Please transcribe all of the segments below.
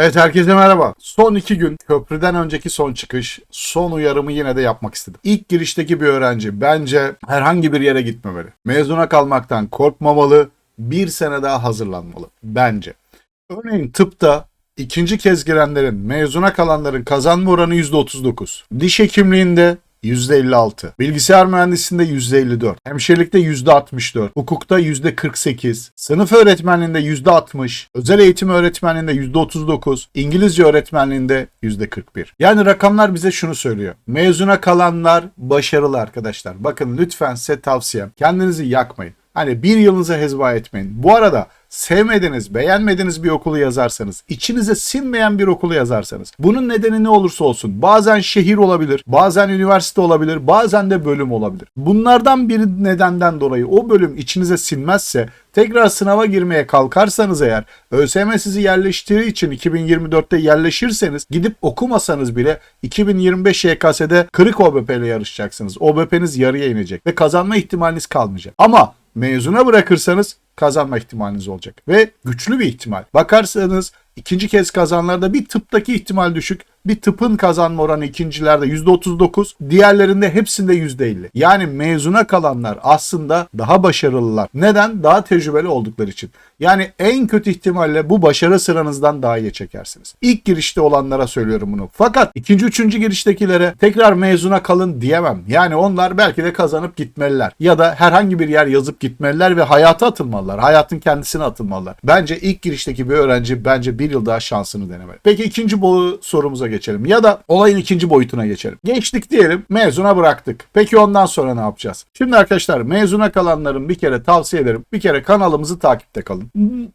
Evet herkese merhaba. Son iki gün köprüden önceki son çıkış, son uyarımı yine de yapmak istedim. İlk girişteki bir öğrenci bence herhangi bir yere gitmemeli. Mezuna kalmaktan korkmamalı, bir sene daha hazırlanmalı. Bence. Örneğin tıpta ikinci kez girenlerin, mezuna kalanların kazanma oranı %39. Diş hekimliğinde %56. Bilgisayar mühendisliğinde %54. Hemşirelikte %64. Hukukta %48. Sınıf öğretmenliğinde %60. Özel eğitim öğretmenliğinde %39. İngilizce öğretmenliğinde %41. Yani rakamlar bize şunu söylüyor. Mezuna kalanlar başarılı arkadaşlar. Bakın lütfen size tavsiyem. Kendinizi yakmayın. Hani bir yılınıza hezba etmeyin. Bu arada sevmediğiniz, beğenmediğiniz bir okulu yazarsanız, içinize sinmeyen bir okulu yazarsanız, bunun nedeni ne olursa olsun, bazen şehir olabilir, bazen üniversite olabilir, bazen de bölüm olabilir. Bunlardan bir nedenden dolayı o bölüm içinize sinmezse, tekrar sınava girmeye kalkarsanız eğer, ÖSYM sizi yerleştirdiği için 2024'te yerleşirseniz, gidip okumasanız bile 2025 YKS'de kırık OBP ile yarışacaksınız. OBP'niz yarıya inecek ve kazanma ihtimaliniz kalmayacak. Ama mezuna bırakırsanız kazanma ihtimaliniz olacak. Ve güçlü bir ihtimal. Bakarsanız ikinci kez kazanlarda bir tıptaki ihtimal düşük. Bir tıpın kazanma oranı ikincilerde %39. Diğerlerinde hepsinde %50. Yani mezuna kalanlar aslında daha başarılılar. Neden? Daha tecrübeli oldukları için. Yani en kötü ihtimalle bu başarı sıranızdan daha iyi çekersiniz. İlk girişte olanlara söylüyorum bunu. Fakat ikinci, üçüncü giriştekilere tekrar mezuna kalın diyemem. Yani onlar belki de kazanıp gitmeliler. Ya da herhangi bir yer yazıp gitmeliler ve hayata atılmalılar. Hayatın kendisine atılmalılar. Bence ilk girişteki bir öğrenci bence bir yıl daha şansını denemeli. Peki ikinci sorumuza geçelim. Ya da olayın ikinci boyutuna geçelim. Geçtik diyelim mezuna bıraktık. Peki ondan sonra ne yapacağız? Şimdi arkadaşlar mezuna kalanların bir kere tavsiye ederim. Bir kere kanalımızı takipte kalın.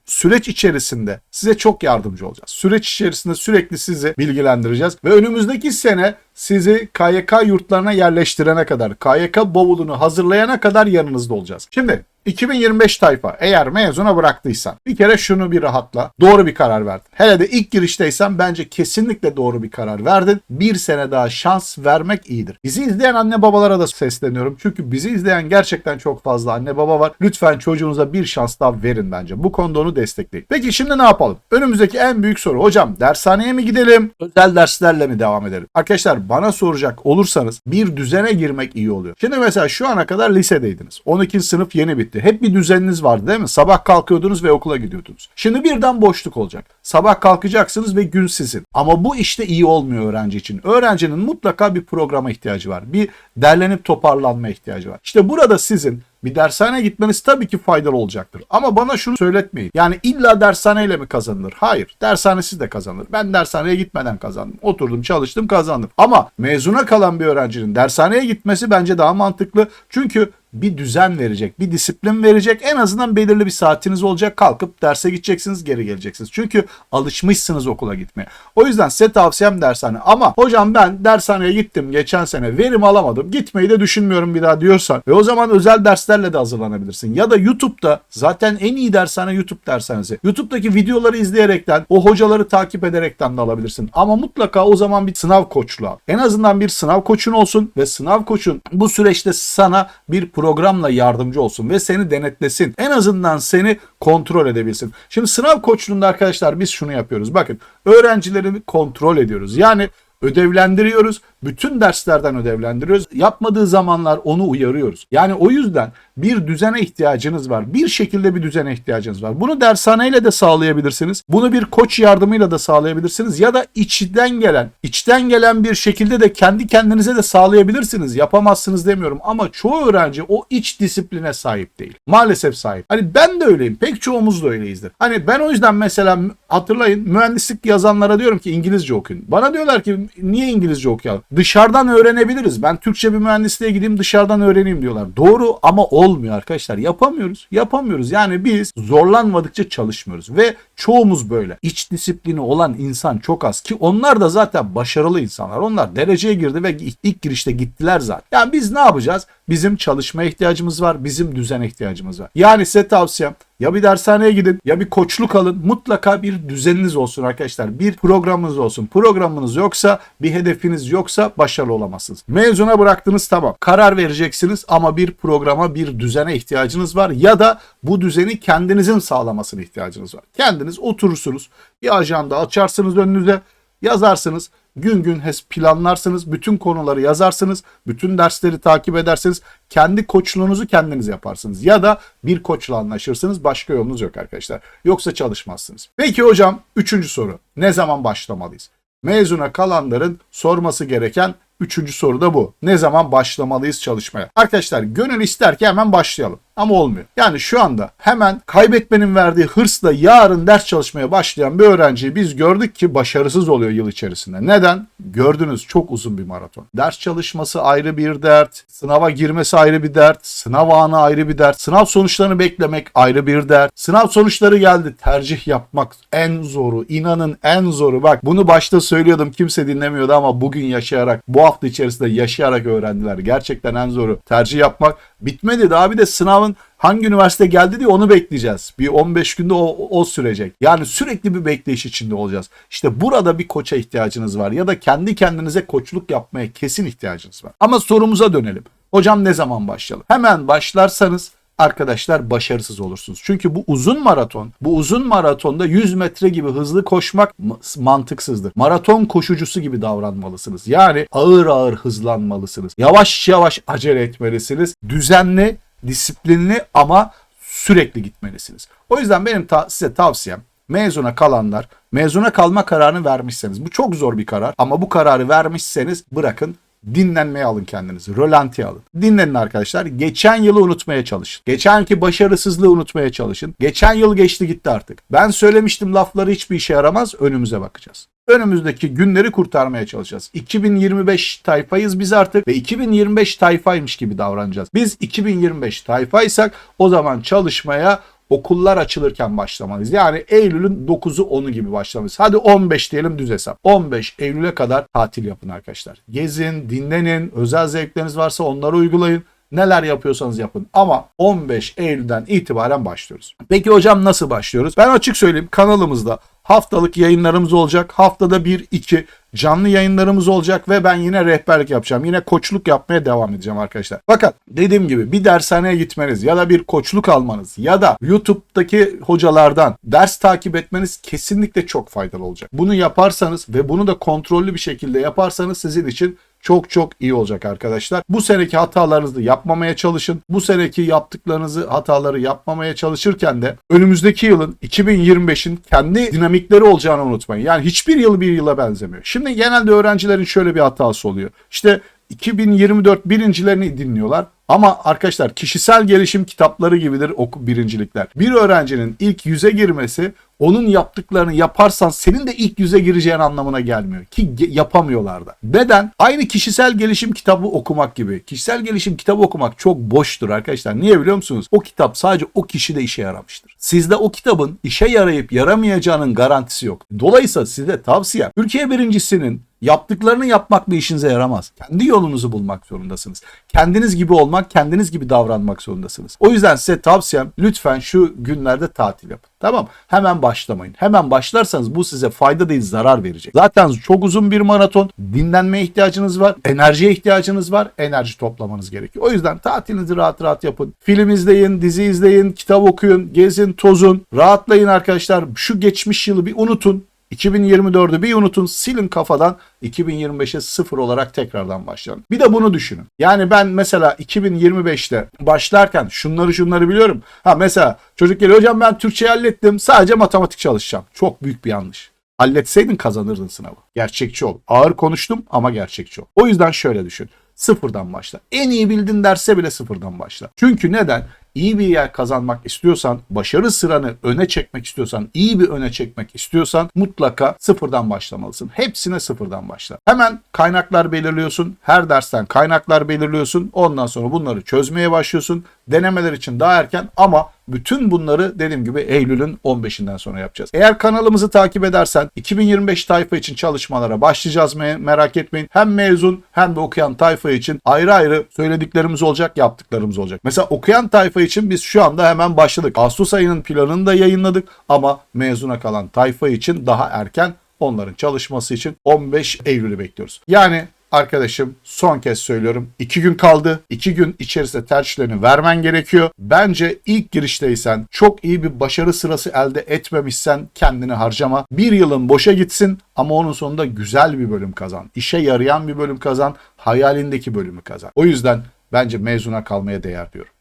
Süreç içerisinde size çok yardımcı olacağız. Süreç içerisinde sürekli sizi bilgilendireceğiz. Ve önümüzdeki sene sizi KYK yurtlarına yerleştirene kadar, KYK bavulunu hazırlayana kadar yanınızda olacağız. Şimdi 2025 tayfa eğer mezuna bıraktıysan bir kere şunu bir rahatla. Doğru bir karar verdin. Hele de ilk girişteysen bence kesinlikle doğru bir karar verdin. Bir sene daha şans vermek iyidir. Bizi izleyen anne babalara da sesleniyorum. Çünkü bizi izleyen gerçekten çok fazla anne baba var. Lütfen çocuğunuza bir şans daha verin bence. Bu konuda onu destekleyin. Peki şimdi ne yapalım? Önümüzdeki en büyük soru. Hocam dershaneye mi gidelim? Özel derslerle mi devam edelim? Arkadaşlar bana soracak olursanız bir düzene girmek iyi oluyor. Şimdi mesela şu ana kadar lisedeydiniz. 12. sınıf yeni bitti. Hep bir düzeniniz vardı değil mi? Sabah kalkıyordunuz ve okula gidiyordunuz. Şimdi birden boşluk olacak. Sabah kalkacaksınız ve gün sizin. Ama bu işte iyi olmuyor öğrenci için. Öğrencinin mutlaka bir programa ihtiyacı var. Bir derlenip toparlanma ihtiyacı var. İşte burada sizin bir dershaneye gitmeniz tabii ki faydalı olacaktır. Ama bana şunu söyletmeyin. Yani illa dershaneyle mi kazanılır? Hayır. Dershanesiz de kazanılır. Ben dershaneye gitmeden kazandım. Oturdum, çalıştım, kazandım. Ama mezuna kalan bir öğrencinin dershaneye gitmesi bence daha mantıklı. Çünkü bir düzen verecek, bir disiplin verecek. En azından belirli bir saatiniz olacak. Kalkıp derse gideceksiniz, geri geleceksiniz. Çünkü alışmışsınız okula gitmeye. O yüzden size tavsiyem dershane. Ama hocam ben dershaneye gittim geçen sene verim alamadım. Gitmeyi de düşünmüyorum bir daha diyorsan. Ve o zaman özel derslerle de hazırlanabilirsin. Ya da YouTube'da zaten en iyi dershane YouTube dershanesi. YouTube'daki videoları izleyerekten, o hocaları takip ederekten de alabilirsin. Ama mutlaka o zaman bir sınav koçluğu al. En azından bir sınav koçun olsun ve sınav koçun bu süreçte sana bir programla yardımcı olsun ve seni denetlesin. En azından seni kontrol edebilsin. Şimdi sınav koçluğunda arkadaşlar biz şunu yapıyoruz. Bakın öğrencileri kontrol ediyoruz. Yani ödevlendiriyoruz. Bütün derslerden ödevlendiriyoruz. Yapmadığı zamanlar onu uyarıyoruz. Yani o yüzden bir düzene ihtiyacınız var. Bir şekilde bir düzene ihtiyacınız var. Bunu dershaneyle de sağlayabilirsiniz. Bunu bir koç yardımıyla da sağlayabilirsiniz. Ya da içten gelen, içten gelen bir şekilde de kendi kendinize de sağlayabilirsiniz. Yapamazsınız demiyorum ama çoğu öğrenci o iç disipline sahip değil. Maalesef sahip. Hani ben de öyleyim. Pek çoğumuz da öyleyizdir. Hani ben o yüzden mesela hatırlayın mühendislik yazanlara diyorum ki İngilizce okuyun. Bana diyorlar ki niye İngilizce okuyalım? Dışarıdan öğrenebiliriz. Ben Türkçe bir mühendisliğe gideyim dışarıdan öğreneyim diyorlar. Doğru ama olmuyor arkadaşlar. Yapamıyoruz. Yapamıyoruz. Yani biz zorlanmadıkça çalışmıyoruz ve çoğumuz böyle. İç disiplini olan insan çok az ki onlar da zaten başarılı insanlar. Onlar dereceye girdi ve ilk girişte gittiler zaten. Yani biz ne yapacağız? Bizim çalışmaya ihtiyacımız var, bizim düzene ihtiyacımız var. Yani size tavsiyem ya bir dershaneye gidin ya bir koçluk alın. Mutlaka bir düzeniniz olsun arkadaşlar. Bir programınız olsun. Programınız yoksa, bir hedefiniz yoksa başarılı olamazsınız. Mezuna bıraktınız tamam. Karar vereceksiniz ama bir programa, bir düzene ihtiyacınız var ya da bu düzeni kendinizin sağlamasına ihtiyacınız var. Kendiniz oturursunuz. Bir ajanda açarsınız önünüze yazarsınız. Gün gün hes planlarsınız. Bütün konuları yazarsınız. Bütün dersleri takip edersiniz. Kendi koçluğunuzu kendiniz yaparsınız. Ya da bir koçla anlaşırsınız. Başka yolunuz yok arkadaşlar. Yoksa çalışmazsınız. Peki hocam üçüncü soru. Ne zaman başlamalıyız? Mezuna kalanların sorması gereken Üçüncü soru da bu. Ne zaman başlamalıyız çalışmaya? Arkadaşlar gönül ister ki hemen başlayalım. Ama olmuyor. Yani şu anda hemen kaybetmenin verdiği hırsla yarın ders çalışmaya başlayan bir öğrenciyi biz gördük ki başarısız oluyor yıl içerisinde. Neden? Gördünüz çok uzun bir maraton. Ders çalışması ayrı bir dert. Sınava girmesi ayrı bir dert. Sınav anı ayrı bir dert. Sınav sonuçlarını beklemek ayrı bir dert. Sınav sonuçları geldi. Tercih yapmak en zoru. İnanın en zoru. Bak bunu başta söylüyordum kimse dinlemiyordu ama bugün yaşayarak bu hafta içerisinde yaşayarak öğrendiler. Gerçekten en zoru. Tercih yapmak bitmedi daha bir de sınavın hangi üniversite geldi diye onu bekleyeceğiz. Bir 15 günde o, o sürecek. Yani sürekli bir bekleyiş içinde olacağız. İşte burada bir koça ihtiyacınız var ya da kendi kendinize koçluk yapmaya kesin ihtiyacınız var. Ama sorumuza dönelim. Hocam ne zaman başlayalım? Hemen başlarsanız arkadaşlar başarısız olursunuz. Çünkü bu uzun maraton, bu uzun maratonda 100 metre gibi hızlı koşmak mantıksızdır. Maraton koşucusu gibi davranmalısınız. Yani ağır ağır hızlanmalısınız. Yavaş yavaş acele etmelisiniz. Düzenli, disiplinli ama sürekli gitmelisiniz. O yüzden benim ta- size tavsiyem mezuna kalanlar mezuna kalma kararını vermişseniz bu çok zor bir karar ama bu kararı vermişseniz bırakın dinlenmeye alın kendinizi. Rölantiye alın. Dinlenin arkadaşlar. Geçen yılı unutmaya çalışın. Geçenki başarısızlığı unutmaya çalışın. Geçen yıl geçti gitti artık. Ben söylemiştim lafları hiçbir işe yaramaz. Önümüze bakacağız. Önümüzdeki günleri kurtarmaya çalışacağız. 2025 tayfayız biz artık ve 2025 tayfaymış gibi davranacağız. Biz 2025 tayfaysak o zaman çalışmaya okullar açılırken başlamalıyız. Yani Eylül'ün 9'u 10'u gibi başlamalıyız. Hadi 15 diyelim düz hesap. 15 Eylül'e kadar tatil yapın arkadaşlar. Gezin, dinlenin, özel zevkleriniz varsa onları uygulayın. Neler yapıyorsanız yapın. Ama 15 Eylül'den itibaren başlıyoruz. Peki hocam nasıl başlıyoruz? Ben açık söyleyeyim kanalımızda haftalık yayınlarımız olacak. Haftada 1-2 canlı yayınlarımız olacak ve ben yine rehberlik yapacağım. Yine koçluk yapmaya devam edeceğim arkadaşlar. Fakat dediğim gibi bir dershaneye gitmeniz ya da bir koçluk almanız ya da YouTube'daki hocalardan ders takip etmeniz kesinlikle çok faydalı olacak. Bunu yaparsanız ve bunu da kontrollü bir şekilde yaparsanız sizin için çok çok iyi olacak arkadaşlar. Bu seneki hatalarınızı yapmamaya çalışın. Bu seneki yaptıklarınızı hataları yapmamaya çalışırken de önümüzdeki yılın 2025'in kendi dinamikleri olacağını unutmayın. Yani hiçbir yıl bir yıla benzemiyor. Şimdi genelde öğrencilerin şöyle bir hatası oluyor. İşte 2024 birincilerini dinliyorlar. Ama arkadaşlar kişisel gelişim kitapları gibidir oku birincilikler. Bir öğrencinin ilk yüze girmesi onun yaptıklarını yaparsan senin de ilk yüze gireceğin anlamına gelmiyor. Ki yapamıyorlar da. Neden? Aynı kişisel gelişim kitabı okumak gibi. Kişisel gelişim kitabı okumak çok boştur arkadaşlar. Niye biliyor musunuz? O kitap sadece o kişide işe yaramıştır. Sizde o kitabın işe yarayıp yaramayacağının garantisi yok. Dolayısıyla size tavsiye Türkiye birincisinin yaptıklarını yapmak bir işinize yaramaz. Kendi yolunuzu bulmak zorundasınız. Kendiniz gibi olmak, kendiniz gibi davranmak zorundasınız. O yüzden size tavsiyem lütfen şu günlerde tatil yapın. Tamam Hemen başlamayın. Hemen başlarsanız bu size fayda değil zarar verecek. Zaten çok uzun bir maraton. Dinlenmeye ihtiyacınız var. Enerjiye ihtiyacınız var. Enerji toplamanız gerekiyor. O yüzden tatilinizi rahat rahat yapın. Film izleyin, dizi izleyin, kitap okuyun, gezin, tozun. Rahatlayın arkadaşlar. Şu geçmiş yılı bir unutun. 2024'ü bir unutun silin kafadan 2025'e sıfır olarak tekrardan başlayalım. Bir de bunu düşünün. Yani ben mesela 2025'te başlarken şunları şunları biliyorum. Ha mesela çocuk geliyor hocam ben Türkçe hallettim sadece matematik çalışacağım. Çok büyük bir yanlış. Halletseydin kazanırdın sınavı. Gerçekçi ol. Ağır konuştum ama gerçekçi ol. O yüzden şöyle düşün. Sıfırdan başla. En iyi bildin derse bile sıfırdan başla. Çünkü neden? İyi bir yer kazanmak istiyorsan, başarı sıranı öne çekmek istiyorsan, iyi bir öne çekmek istiyorsan mutlaka sıfırdan başlamalısın. Hepsine sıfırdan başla. Hemen kaynaklar belirliyorsun. Her dersten kaynaklar belirliyorsun. Ondan sonra bunları çözmeye başlıyorsun. Denemeler için daha erken ama bütün bunları dediğim gibi Eylül'ün 15'inden sonra yapacağız. Eğer kanalımızı takip edersen 2025 tayfa için çalışmalara başlayacağız me- merak etmeyin. Hem mezun hem de okuyan tayfa için ayrı ayrı söylediklerimiz olacak, yaptıklarımız olacak. Mesela okuyan tayfa için biz şu anda hemen başladık. Ağustos ayının planını da yayınladık ama mezuna kalan tayfa için daha erken onların çalışması için 15 Eylül'ü bekliyoruz. Yani Arkadaşım son kez söylüyorum. 2 gün kaldı. 2 gün içerisinde tercihlerini vermen gerekiyor. Bence ilk girişteysen çok iyi bir başarı sırası elde etmemişsen kendini harcama. Bir yılın boşa gitsin ama onun sonunda güzel bir bölüm kazan. İşe yarayan bir bölüm kazan. Hayalindeki bölümü kazan. O yüzden bence mezuna kalmaya değer diyorum.